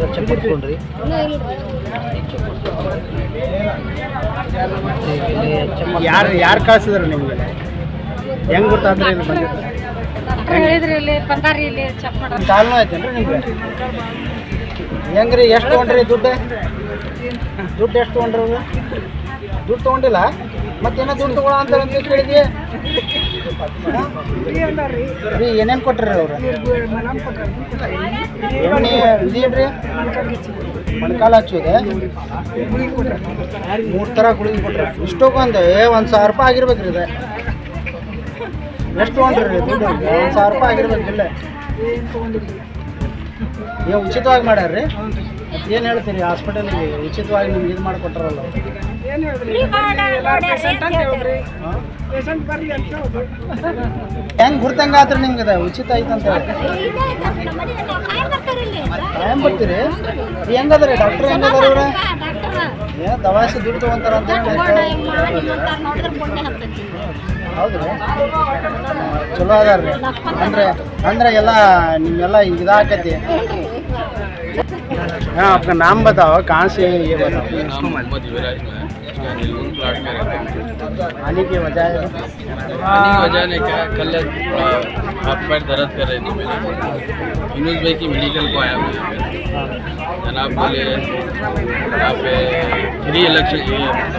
ಮಾಡ್ಕೊಂಡ್ರಿ. ಯಾರು ಯಾರು ಕಳ್ಸಿದ್ರು ನಿಮ್ಗೆ? ಹೆಂಗ್ ಗೊತ್ತಾದ್ರೆ ಇಲ್ಲಿ ಬಂದಿದ್ದು ಹೇಳಿದ್ರಿ ಇಲ್ಲಿ ಬಂದಾರಿ ಇಲ್ಲಿ ಚೆಕ್ ಮಾಡ ಕಾಲ್ನೂ ಆಯ್ತೇನ್ರಿ ನಿಮ್ಗೆ? ಹೆಂಗ್ರಿ ಎಷ್ಟು ತೊಗೊಂಡ್ರಿ ದುಡ್ಡು? ದುಡ್ಡು ಎಷ್ಟು ತೊಗೊಂಡ್ರಿ ದುಡ್ಡು ತೊಗೊಂಡಿಲ್ಲ? ಮತ್ತೇನೋ ದುಡ್ಡು ತಗೊಳ ಅಂತ ಅಂತ ಕೇಳಿದ್ವಿ. ರೀ, ಏನೇನು ಕೊಟ್ರಿ ಅವ್ರು? ಎಣ್ಣೆ ಇದೇನ್ರಿ ಮೊಣಕಾಲು ಹಚ್ಚೋದೆ. ಮೂರು ಥರ ಗುಳಿಗೆ ಕೊಟ್ರಿ. ಇಷ್ಟಕ್ಕೊಂದು ಒಂದು ಸಾವಿರ ರೂಪಾಯಿ ಆಗಿರ್ಬೇಕ್ರಿ ಇದು. ಎಷ್ಟು ತೊಗೊಂಡ್ರಿ ದುಡ್ಡು ಒಂದು ಸಾವಿರ ರೂಪಾಯಿ ಆಗಿರ್ಬೇಕಿಲ್ಲ ನೀವು ಉಚಿತವಾಗಿ ಮಾಡ್ಯಾರ್ರಿ? ಏನು ಹೇಳ್ತೀರಿ? ಹಾಸ್ಪಿಟಲ್ಗೆ ಉಚಿತವಾಗಿ ನಿಮ್ಗೆ ಇದು ಮಾಡಿಕೊಟ್ರಲ್ಲ. ಹೆಂಗೆ ಗುರ್ತಂಗ ಆತ್ರಿ ನಿಮ್ಗೆ ಇದು ಉಚಿತ ಐತಂತ ಹೇಳಿ. ಟೈಮ್ ಬರ್ತೀರಿ? ಹೆಂಗದ್ರಿ? ಡಾಕ್ಟ್ರ್ ಹೆಂಗದಾರ ಅವ್ರ? ಏ ದವಾಸಿ ದುಡ್ಡು ತೊಗೊಂತಾರ ಅಂತ ಹೇಳಿ ಹೌದ್ರಿ. ಚಲೋ ಅದಾರ್ರಿ. ಅಂದ್ರೆ ಅಂದ್ರೆ ಎಲ್ಲ ನಿಮ್ಗೆಲ್ಲ ಇದಾಕತಿ. ہاں آپ کا نام بتاؤ کہاں سے یہ بتاؤ۔ محمد یوراج وجہ نے کیا کل آپ پیر درد کر رہے تھے یونس بھائی کی میڈیکل کو آیا میں جناب بولے یہاں پہ فری الیکشن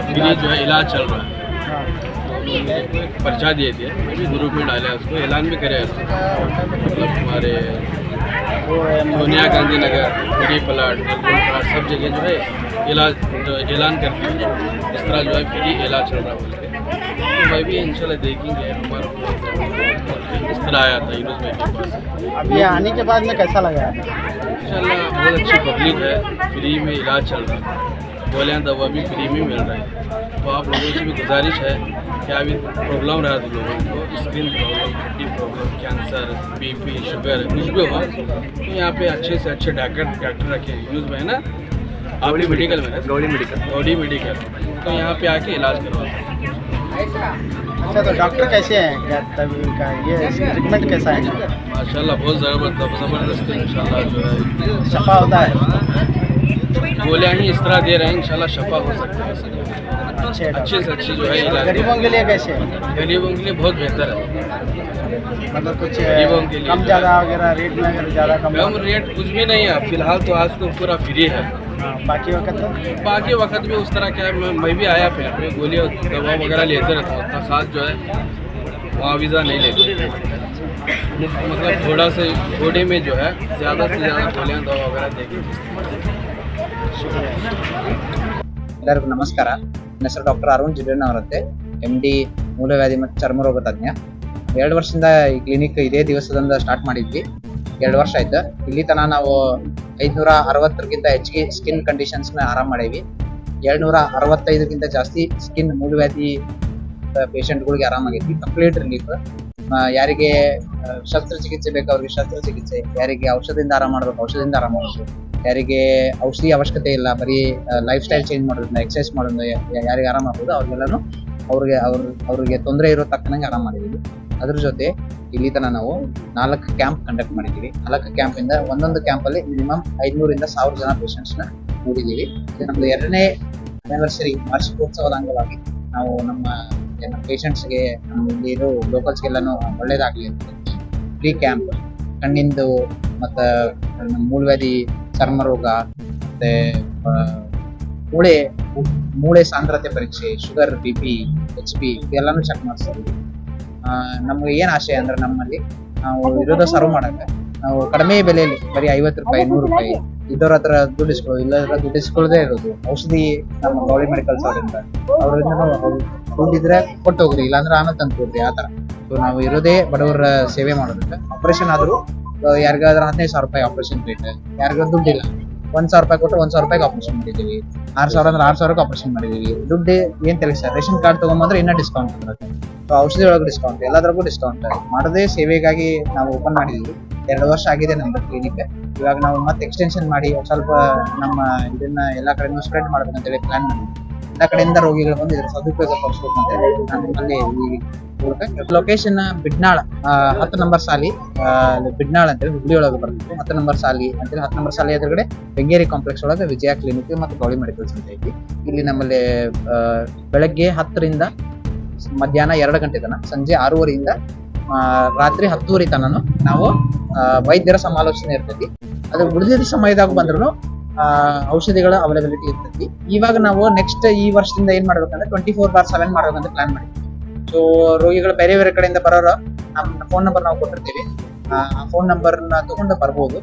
فری جو ہے علاج چل رہا ہے۔ پرچہ دیے تھے میں بھی میں ڈالا اس کو اعلان بھی کرے اس کو مطلب ہمارے سونیا گاندھی نگر گری پلاٹ سب جگہ جو ہے علاج جو اعلان کر دیا اس طرح جو ہے فری علاج چل رہا بول کے تو بھائی بھی انشاءاللہ دیکھیں گے۔ ہمارا اس طرح آیا تھا یونس بھائی کے پاس۔ یہ آنے کے بعد میں کیسا لگا؟ انشاءاللہ بہت اچھی پبلک ہے۔ فری میں علاج چل رہا ہے۔ بولے دوا بھی فری میں مل رہا ہے۔ تو آپ لوگوں سے بھی گزارش ہے کہ ابھی پرابلم رہا تھا لوگوں کو اسکن پرابلم کڈنی پرابلم کینسر بی پی شوگر کچھ بھی ہوا تو یہاں پہ اچھے سے اچھے ڈاکٹر ڈاکٹر رکھے یوز میں ہے نا؟ آولی میڈیکل میں گولی میڈیکل گوڑی میڈیکل تو یہاں پہ آ کے علاج کروا۔ اچھا تو ڈاکٹر کیسے ہیں؟ کا یہ ٹریٹمنٹ کیسا ہے؟ ماشاء اللہ بہت مطلب زبردست ہے ان شاء اللہ جو ہے۔ شفا ہوتا ہے۔ گولیاں ہی اس طرح دے رہے ہیں انشاءاللہ شفا ہو سکتا ہے۔ اچھا۔ اچھے سے اچھی جو ہے غریبوں کے لیے کیسے؟ غریبوں کے لیے بہت بہتر ہے۔ مطلب کچھ غریبوں کے لیے۔ کم زیادہ وغیرہ ریٹ میں زیادہ کم کم ریٹ کچھ بھی نہیں ہے۔ فی الحال تو آج تو پورا فری ہے۔ ہاں، باقی وقت باقی وقت میں اس طرح کیا ہے میں بھی آیا پھر۔ میں گولیاں دوا وغیرہ لیتے رہتا ہوں۔ اتنا خاص جو ہے معاوضہ نہیں لیتے۔ مطلب تھوڑا سے تھوڑے میں جو ہے زیادہ سے زیادہ گولیاں دوا وغیرہ دے کے۔ ಎಲ್ಲರಿಗೂ ನಮಸ್ಕಾರ. ನನ್ನ ಹೆಸರು ಡಾಕ್ಟರ್ ಅರುಣ್ ಜಿಡನ್ ಅವರಂತೆ ಎಂ ಡಿ ಮೂಲವ್ಯಾಧಿ ಮತ್ತು ಚರ್ಮರೋಗ ತಜ್ಞ. ಎರಡು ವರ್ಷದಿಂದ ಈ ಕ್ಲಿನಿಕ್ ಇದೇ ದಿವಸದಿಂದ ಸ್ಟಾರ್ಟ್ ಮಾಡಿದ್ವಿ. ಎರಡು ವರ್ಷ ಆಯ್ತು. ಇಲ್ಲಿ ತನಕ ನಾವು ಐದ್ನೂರ ಅರವತ್ತರಿಗಿಂತ ಹೆಚ್ಚಿಗೆ ಸ್ಕಿನ್ ಕಂಡೀಷನ್ಸ್ನ ಆರಾಮ್ ಮಾಡೀವಿ. ಏಳ್ನೂರ ಅರವತ್ತೈದಕ್ಕಿಂತ ಜಾಸ್ತಿ ಸ್ಕಿನ್ ಮೂಲವ್ಯಾಧಿ ಪೇಷಂಟ್ಗಳಿಗೆ ಆರಾಮಾಗೈತಿ ಕಂಪ್ಲೀಟ್ ರಿಲೀಫ್ ಯಾರಿಗೆ ಶಸ್ತ್ರಚಿಕಿತ್ಸೆ ಬೇಕು, ಅವ್ರಿಗೆ ಶಸ್ತ್ರಚಿಕಿತ್ಸೆ. ಯಾರಿಗೆ ಔಷಧದಿಂದ ಆರಾಮ ಮಾಡ್ಬೇಕು, ಔಷಧದಿಂದ ಆರಾಮ ಮಾಡ್ಬೇಕು. ಯಾರಿಗೆ ಔಷಧಿ ಅವಶ್ಯಕತೆ ಇಲ್ಲ ಬರೀ ಲೈಫ್ ಸ್ಟೈಲ್ ಚೇಂಜ್ ಮಾಡೋದ್ರಿಂದ ಎಕ್ಸಸೈಸ್ ಮಾಡೋದ್ರಿಂದ ಯಾರಿಗೆ ಆರಾಮ ಆಗ್ಬೋದು ಅವ್ರಿಗೆಲ್ಲನೂ ಅವ್ರಿಗೆ ಅವ್ರ ಅವ್ರಿಗೆ ತೊಂದರೆ ಇರೋ ತಕ್ಕನಂಗೆ ಆರಾಮ ಮಾಡಿದೀವಿ ಅದ್ರ ಜೊತೆ ಇಲ್ಲಿ ತನಕ ನಾವು ನಾಲ್ಕು ಕ್ಯಾಂಪ್ ಕಂಡಕ್ಟ್ ಮಾಡಿದ್ದೀವಿ. ನಾಲ್ಕು ಕ್ಯಾಂಪಿಂದ ಒಂದೊಂದು ಕ್ಯಾಂಪಲ್ಲಿ ಮಿನಿಮಮ್ ಐದುನೂರಿಂದ ಸಾವಿರ ಜನ ಪೇಷಂಟ್ಸ್ನ ನೋಡಿದ್ದೀವಿ. ನಮ್ದು ಎರಡನೇ ಆನಿವರ್ಸರಿ ವಾರ್ಷಿಕೋತ್ಸವದ ಅಂಗವಾಗಿ ನಾವು ನಮ್ಮ ಪೇಷಂಟ್ಸ್ಗೆ ಇರೋ ಲೋಕಲ್ಸ್ಗೆಲ್ಲನೂ ಒಳ್ಳೇದಾಗಲಿ ಅಂತ. ಫ್ರೀ ಕ್ಯಾಂಪ್ ಕಣ್ಣಿಂದು ಮತ್ತು ನಮ್ಮ ಮೂಲವ್ಯಾಧಿ ಚರ್ಮರೋಗ ಮತ್ತೆ ಆ, ಮೂಳೆ ಮೂಳೆ ಸಾಂದ್ರತೆ ಪರೀಕ್ಷೆ sugar B P H P ಇದೆಲ್ಲಾನು check ಮಾಡಿಸ್ತೀವಿ ನಮ್ಗೆ ಏನ್ ಆಶಯ ಅಂದ್ರೆ ನಮ್ಮಲ್ಲಿ ನಾವು ಇರೋದ ಸರ್ವ್ ಮಾಡಕ್ಕೆ. ನಾವು ಕಡಿಮೆ ಬೆಲೆಯಲ್ಲಿ ಬರೀ ಐವತ್ತು ರೂಪಾಯಿ ನೂರು ರೂಪಾಯಿ ಇದ್ದವ್ರ ಹತ್ರ ದುಡ್ಡು ಇಸ್ಕೊಳ್ಳೋದು ಇಲ್ಲದ್ರ ದುಡ್ಡು ಇಸ್ಕೊಳ್ಳದೆ ಇರೋದು. ಔಷಧಿ ನಮ್ಮ ಗೌಳಿ ಮೆಡಿಕಲ್ಸ್ ಅವರಿಂದ ಅವರಿಂದ ಅವ್ರು ದುಡ್ಡಿದ್ರೆ ಕೊಟ್ಟು ಹೋಗ್ರಿ ಇಲ್ಲಾಂದ್ರೆ ಆಮೇಲೆ ತಂದು ಕೊಡ್ರಿ ಆ ಸೊ ನಾವು ಇರೋದೇ ಬಡವರ ಸೇವೆ ಮಾಡೋದಕ್ಕೆ. ಆಪರೇಷನ್ ಆದರೂ ಯಾರಿಗಾದ್ರೂ ಹದಿನೈದು ಸಾವಿರ ರೂಪಾಯಿ ಆಪರೇಷನ್ ರೇಟ್ ಯಾರಿಗಾದ್ರೂ ದುಡ್ಡಿಲ್ಲ. ಒಂದ್ ಸಾವಿರ ರೂಪಾಯಿ ಕೊಟ್ಟು ಒಂದ್ ಸಾವಿರ ರೂಪಾಯಿಗೆ ಆಪರೇಷನ್ ಮಾಡಿದೀವಿ. ಆರ್ ಸಾವಿರ ಅಂದ್ರೆ ಆರ್ ಸಾವಿರಕ್ಕೆ ಆಪರೇಷನ್ ಮಾಡಿದೀವಿ. ದುಡ್ಡು ಏನ್ ತಿಳಿಸ ರೇಷನ್ ಕಾರ್ಡ್ ತಗೊಂಬಂದ್ರೆ ಇನ್ನೂ ಡಿಸ್ಕೌಂಟ್ ಬರುತ್ತೆ. ಸೊ ಔಷಧಿ ಒಳಗೆ ಡಿಸ್ಕೌಂಟ್ ಎಲ್ಲದರಗೂ ಡಿಸ್ಕೌಂಟ್ ಮಾಡದೇ ಸೇವೆಗಾಗಿ ನಾವು ಓಪನ್ ಮಾಡಿದೀವಿ. ಎರಡು ವರ್ಷ ಆಗಿದೆ ನಮ್ದು ಕ್ಲಿನಿಕ್ ಇವಾಗ ನಾವು ಮತ್ತೆ ಎಕ್ಸ್ಟೆನ್ಷನ್ ಮಾಡಿ, ಸ್ವಲ್ಪ ನಮ್ಮ ಇದನ್ನ ಎಲ್ಲಾ ಕಡೆನೂ ಸ್ಪ್ರೆಡ್ ಮಾಡ್ಬೇಕಂತೇಳಿ ಪ್ಲಾನ್ ಮಾಡಿದ್ವಿ. ಎಲ್ಲ ಕಡೆಯಿಂದ ರೋಗಿಗಳು ಬಂದು ಇದ್ರ ಸದುಪಯೋಗ ಪಡಿಸ್ಬೇಕು ಅಂತ ನಾನು ಈ ಲೊಕೇಶನ್ ಬಿಡ್ನಾಳ. ಹತ್ತು ನಂಬರ್ ಸಾಲಿ. ಬಿಡ್ನಾಳ ಅಂತೇಳಿ ಹುಬ್ಳಿ ಒಳಗೆ ಬರ್ತದೆ. ಹತ್ತು ನಂಬರ್ ಸಾಲಿ ಅಂತೇಳಿ ಹತ್ತು ನಂಬರ್ ಸಾಲಿ ಎದುರುಗಡೆ ಬೆಂಗೇರಿ ಕಾಂಪ್ಲೆಕ್ಸ್ ಒಳಗೆ ವಿಜಯ ಕ್ಲಿನಿಕ್ ಮತ್ತು ಗೌಳಿ ಮೆಡಿಕಲ್ಸ್ ಅಂತ ಐತಿ. ಇಲ್ಲಿ ನಮ್ಮಲ್ಲಿ ಬೆಳಗ್ಗೆ ಹತ್ತರಿಂದ ಮಧ್ಯಾಹ್ನ ಎರಡು ಗಂಟೆ ತನಕ, ಸಂಜೆ ಆರೂವರೆಯಿಂದ ರಾತ್ರಿ ಹತ್ತುವರೆ ತನನು ನಾವು ವೈದ್ಯರ ಸಮಾಲೋಚನೆ ಇರ್ತೈತಿ. ಅದು ಉಳಿದಿದ್ದ ಸಮಯದಾಗ ಬಂದ್ರು ಔಷಧಿಗಳ ಅವೈಲಬಿಲಿಟಿ ಇರ್ತೈತಿ. ಇವಾಗ ನಾವು ನೆಕ್ಸ್ಟ್ ಈ ವರ್ಷದಿಂದ ಏನ್ ಮಾಡ್ಬೇಕಂದ್ರೆ ಟ್ವೆಂಟಿ ಫೋರ್ ಬಾರ್ ಸೆವೆನ್ ಮಾಡ್ಬೇಕಂತ ಪ್ಲಾನ್ ಮಾಡಿದ್ವಿ. ಸೊ ರೋಗಿಗಳು ಬೇರೆ ಬೇರೆ ಕಡೆಯಿಂದ ಬರೋರು ನಮ್ಮ ಫೋನ್ ನಂಬರ್ ನಾವು ಕೊಟ್ಟಿರ್ತೀವಿ. ಆ ಫೋನ್ ನಂಬರ್ನ ತಗೊಂಡು ಬರ್ಬೋದು.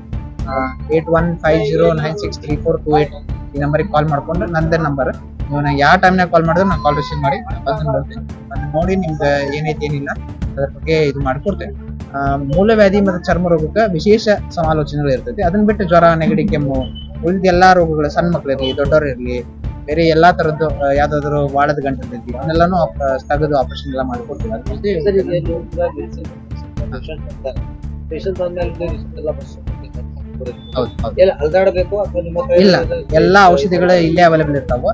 Eight one five zero nine six three four two eight ಈ ನಂಬರಿಗೆ ಕಾಲ್ ಮಾಡ್ಕೊಂಡು ನಂದೇ ನಂಬರ್ ನೀವು ನಾ ಯಾವ ಟೈಮ್ನಾಗ ಕಾಲ್ ಮಾಡಿದ್ರೆ ನಾನು ಕಾಲ್ ರಿಸೀವ್ ಮಾಡಿ ಬಂದು ನೋಡ್ತೀನಿ. ಬಂದು ನೋಡಿ ನಿಮ್ಗೆ ಏನೈತೆ ಏನಿಲ್ಲ, ಅದ್ರ ಬಗ್ಗೆ ಇದು ಮಾಡಿಕೊಡ್ತೇನೆ ಮೂಲವ್ಯಾಧಿ ಮತ್ತು ಚರ್ಮ ರೋಗಕ್ಕೆ ವಿಶೇಷ ಸಮಾಲೋಚನೆಗಳು ಇರ್ತೈತಿ. ಅದನ್ನ ಬಿಟ್ಟು ಜ್ವರ, ನೆಗಡಿ, ಕೆಮ್ಮು ಉಳಿದ ಎಲ್ಲಾ ರೋಗಗಳು ಸಣ್ಣ ಮಕ್ಳಿರ್ಲಿ ದೊಡ್ಡವ್ರು ಇರ್ಲಿ ಬೇರೆ ಎಲ್ಲಾ ತರದ್ದು ಯಾವ್ದಾದ್ರು ವಾಳದ ಗಂಟು ಇರ್ತೈತಿ ಅವನ್ನೆಲ್ಲಾನು ತೆಗೆದು ಆಪರೇಷನ್ ಎಲ್ಲ ಮಾಡ್ಕೊಡ್ತೀವಿ. ಅದ್ರ ಜೊತೆ ಇಲ್ಲ ಎಲ್ಲಾ ಔಷಧಿಗಳು ಇಲ್ಲೇ ಅವೈಲೇಬಲ್ ಇರ್ತಾವ.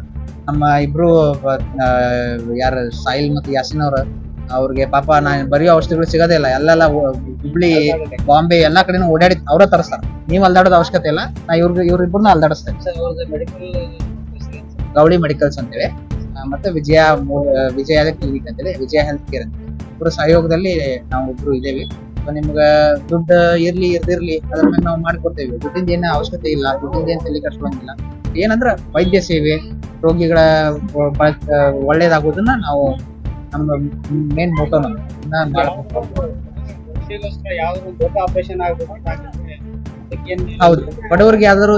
ನಮ್ಮ ಇಬ್ರು ಯಾರ ಸಾಯಿಲ್ ಮತ್ತು ಯಾಸಿನ್ ಅವ್ರ ಅವ್ರಿಗೆ ಪಾಪ ನಾ ಬರೆಯೋ ಔಷಧಿಗಳು ಸಿಗೋದೇ ಇಲ್ಲ. ಎಲ್ಲೆಲ್ಲ ಹುಬ್ಳಿ ಬಾಂಬೆ ಎಲ್ಲಾ ಕಡೆ ಓಡಾಡಿ ಅವ್ರ ತರಿಸ್ತಾರೆ. ನೀವು ಅಲ್ದಾಡೋದು ಅವಶ್ಯಕತೆ ಇಲ್ಲ. ನಾ ಇವ್ರಿಗೆ ಇವ್ರಿಬ್ರನ್ನ ಅಲ್ದಾಡಿಸ್ತೇನೆ ಗೌಳಿ ಮೆಡಿಕಲ್ಸ್ ಅಂತೇವೆ ಮತ್ತೆ ವಿಜಯ ವಿಜಯ ಕ್ಲಿನಿಕ್ ಅಂತೇಳಿ ವಿಜಯ ಹೆಲ್ತ್ ಕೇರ್ ಅಂತ ಇಬ್ಬರು ಸಹಯೋಗದಲ್ಲಿ ನಾವು ಇಬ್ರು ಇದ್ದೇವೆ. ಸೊ ನಿಮ್ಗ ದುಡ್ಡು ಇರ್ಲಿ ಇರ್ದಿರ್ಲಿ ಅದ್ರ ಮೇಲೆ ನಾವು ಮಾಡ್ಕೊಡ್ತೇವೆ. ದುಡ್ಡಿಂದ ಏನು ಅವಶ್ಯಕತೆ ಇಲ್ಲ. ದುಡ್ಡಿಂದ ಏನ್ ತಲೆ ಕಟ್ಕೊಳ್ಳಂಗಿಲ್ಲ ಏನಂದ್ರ ವೈದ್ಯ ಸೇವೆ ರೋಗಿಗಳ ಒಳ್ಳೇದಾಗೋದನ್ನ ನಾವು ನಮ್ಮ ಮೇನ್ ಮೋಟೋ ನಮ್ಮ ನಾನು ದೊಡ್ಡ ಆಪರೇಷನ್ ಆಗ್ಬೇಕು ಹೌದು. ಬಡವರಿಗೆ ಯಾವ್ದಾದ್ರು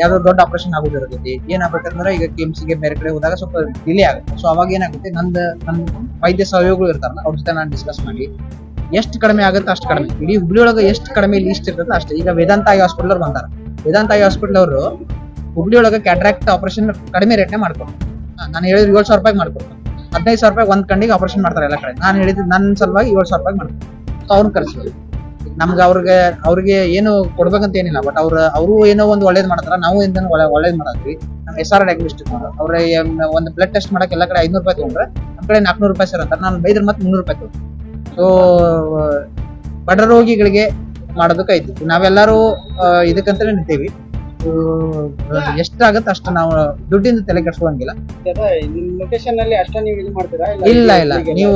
ಯಾವ್ದಾದ್ರು ದೊಡ್ಡ ಆಪರೇಷನ್ ಆಗೋದಿರುತ್ತೆ ಏನಾಗ್ಬೇಕಂದ್ರೆ ಈಗ ಕೆ ಎಂ ಗೆ ಬೇರೆ ಕಡೆ ಹೋದಾಗ ಸ್ವಲ್ಪ ಡಿಲೇ ಆಗುತ್ತೆ. ಸೊ ಅವಾಗ ಏನಾಗುತ್ತೆ ನಂದು ನನ್ನ ವೈದ್ಯ ಸಹಯೋಗಗಳು ಇರ್ತಾರಲ್ಲ ಅವ್ರ ಜೊತೆ ನಾನು ಡಿಸ್ಕಸ್ ಮಾಡಿ. ಎಷ್ಟು ಕಡಿಮೆ ಆಗುತ್ತೆ ಅಷ್ಟು ಕಡಿಮೆ. ಇಡೀ ಹುಬ್ಳಿ ಒಳಗೆ ಎಷ್ಟು ಕಡಿಮೆ ಲೀಸ್ಟ್ ಇರ್ತದೆ ಅಷ್ಟೇ. ಈಗ ವೇದಾಂತ ಐ ಹಾಸ್ಪಿಟಲ್ ಅವ್ರು ಬಂದಾರ. ವೇದಾಂತ ಐ ಹಾಸ್ಪಿಟಲ್ ಅವರು ಹುಬ್ಳಿ ಒಳಗೆ ಕ್ಯಾಟ್ರಾಕ್ಟ್ ಆಪರೇಷನ್ ಕಡಿಮೆ ರೇಟ್ನೇ ಮಾಡ್ಕೊಡ್ತಾರೆ ನಾನು ಹೇಳಿದ್ರೆ ಏಳು ಸಾವಿರ ರೂಪಾಯಿ ಮಾಡ್ಕೊಡ್ತಾರೆ ಹದಿನೈದು ಸಾವಿರ ರೂಪಾಯಿ ಒಂದ್ ಕಣ್ಣಿಗೆ ಆಪರೇಷನ್ ಮಾಡ್ತಾರೆ ಎಲ್ಲ ಕಡೆ. ನಾನು ಹೇಳಿದ್ದು ನನ್ನ ಸಲುವಾಗಿ ಏಳು ಸಾವಿರ ರೂಪಾಯಿ ಮಾಡ್ತಾರೆ. ಸೊ ಅವ್ರನ್ನ ಕರ್ಸ್ಬೋದು. ನಮ್ಗೆ ಅವ್ರಿಗೆ ಅವ್ರಿಗೆ ಏನು ಕೊಡ್ಬೇಕಂತ ಏನಿಲ್ಲ ಬಟ್ ಅವ್ರ, ಅವರು ಏನೋ ಒಂದು ಒಳ್ಳೇದು ಮಾಡ್ತಾರ, ನಾವು ಏನೋ ಒಳ್ಳೆ, ಒಳ್ಳೇದು ಮಾಡತ್ವಿ. ನಮ್ಮ ಎಸ್ ಆರ್ ಡಯಾಗ್ನೋಸ್ಟಿಕ್ ಅವ್ರ ಒಂದು ಬ್ಲಡ್ ಟೆಸ್ಟ್ ಮಾಡಕ್ಕೆ ಎಲ್ಲ ಕಡೆ ಐನೂರು ರೂಪಾಯಿ ತೊಗೊಂಡ್ರೆ ನಮ್ಮ ಕಡೆ ನಾಲ್ಕುನೂರು ರೂಪಾಯಿ ಸರ್ ಅಂತಾರೆ. ನಾನು ಬೈದ್ರೆ ಮತ್ತೆ ಮುನ್ನೂರು ರೂಪಾಯಿ ತೊಗೊಂಡು ಸೊ ಬಡ ರೋಗಿಗಳಿಗೆ ಮಾಡೋದಕ್ಕೆ ಐತಿ ನಾವೆಲ್ಲರೂ ಇದಕ್ಕಂತಲೇ ನಿಂತೀವಿ. ಎಷ್ಟಾಗತ್ತೆ ಅಷ್ಟು ನಾವು ದುಡ್ಡಿಂದ ತಲೆ ಕೆಡ್ಸ್ಕೊಳಂಗಿಲ್ಲ. ನಿಮ್ ಲೊಕೇಶನ್ ಅಲ್ಲಿ ಅಷ್ಟ ನೀವು ಇದು ಮಾಡ್ತೀರಾ? ಇಲ್ಲ ಇಲ್ಲ ನೀವು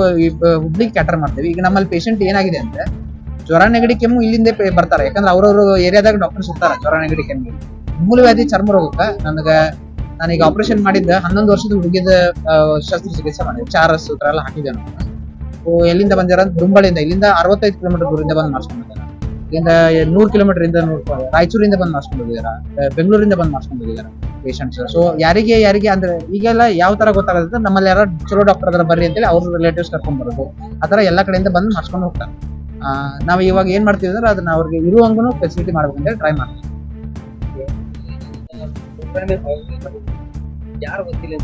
ಹುಬ್ಳಿಗೆ ಕ್ಯಾಟರ್ ಮಾಡ್ತೀವಿ. ಈಗ ನಮ್ಮಲ್ಲಿ ಪೇಷಂಟ್ ಏನಾಗಿದೆ ಅಂದ್ರೆ ಜ್ವರ ನೆಗಡಿ ಕೆಮ್ಮು ಇಲ್ಲಿಂದ ಪೇ- ಬರ್ತಾರೆ. ಯಾಕಂದ್ರೆ ಅವ್ರವ್ರ ಏರಿಯಾದಾಗ ಡಾಕ್ಟರ್ಸ್ ಇರ್ತಾರೆ ಜ್ವರ ನೆಗಡಿ ಕೆಮ್ಮು. ಮೂಲವ್ಯಾಧಿ ಚರ್ಮ ರೋಗಕ್ಕ ನನಗ ನಾನೀಗ ಆಪರೇಷನ್ ಮಾಡಿದ್ದ ಹನ್ನೊಂದು ವರ್ಷದ ಹುಡುಗಿದ ಶಸ್ತ್ರಚಿಕಿತ್ಸೆ ಮಾಡಿದ್ದೆ ಚಾರಸ್ ಸೂತ್ರ ಎಲ್ಲ ಹಾಕಿದ್ದೆ ನಾನು. ಎಲ್ಲಿಂದ ಬಂದಿರೋ ದುಂಬಳಿಂದ ಇಲ್ಲಿಂದ ಅರವತ್ತೈದು ಕಿಲೋಮೀಟರ್ ದೂರದಿಂದ ಬಂದು ಮಾಡಿಸ್ಕೊಂಡಿದ್ದಾರೆ ಇಲ್ಲಿಂದ ನೂರು ಕಿಲೋಮೀಟರ್ ಇಂದ ನೂರು ರಾಯಚೂರಿಂದ ಬಂದು ಮಾಡ್ಸ್ಕೊಂಡು ಹೋಗಿದಾರ ಬೆಂಗಳೂರಿಂದ ಬಂದು ಮಾಡ್ಸ್ಕೊಂಡು ಹೋಗಿದಾರ ಪೇಷಂಟ್ಸ್ ಸೊ ಯಾರಿಗೆ ಯಾರಿಗೆ ಅಂದ್ರೆ ಈಗೆಲ್ಲ ಯಾವ ತರ ಗೊತ್ತಾಗುತ್ತೆ ನಮ್ಮಲ್ಲಿ ಯಾರೋ ಚಲೋ ಡಾಕ್ಟರ್ ಅದರ ಬರ್ರಿ ಅಂತೇಳಿ ಅವ್ರ ರಿಲೇಟಿವ್ಸ್ ಕರ್ಕೊಂಡ್ ಬರೋದು. ಆ ಎಲ್ಲಾ ಕಡೆಯಿಂದ ಬಂದು ಮಾಡ್ಸ್ಕೊಂಡು ಹೋಗ್ತಾರೆ. ನಾವು ಇವಾಗ ಏನ್ ಮಾಡ್ತೀವಿ ಅಂದ್ರೆ ಅದನ್ನ ಅವ್ರಿಗೆ ಇರುವಂಗೂ ಫೆಸಿಲಿಟಿ ಮಾಡ್ಬೇಕಂತೇಳಿ ಟ್ರೈ ಮಾಡ್ತೀವಿ. ಯಾರು ಗೊತ್ತಿಲ್ಲ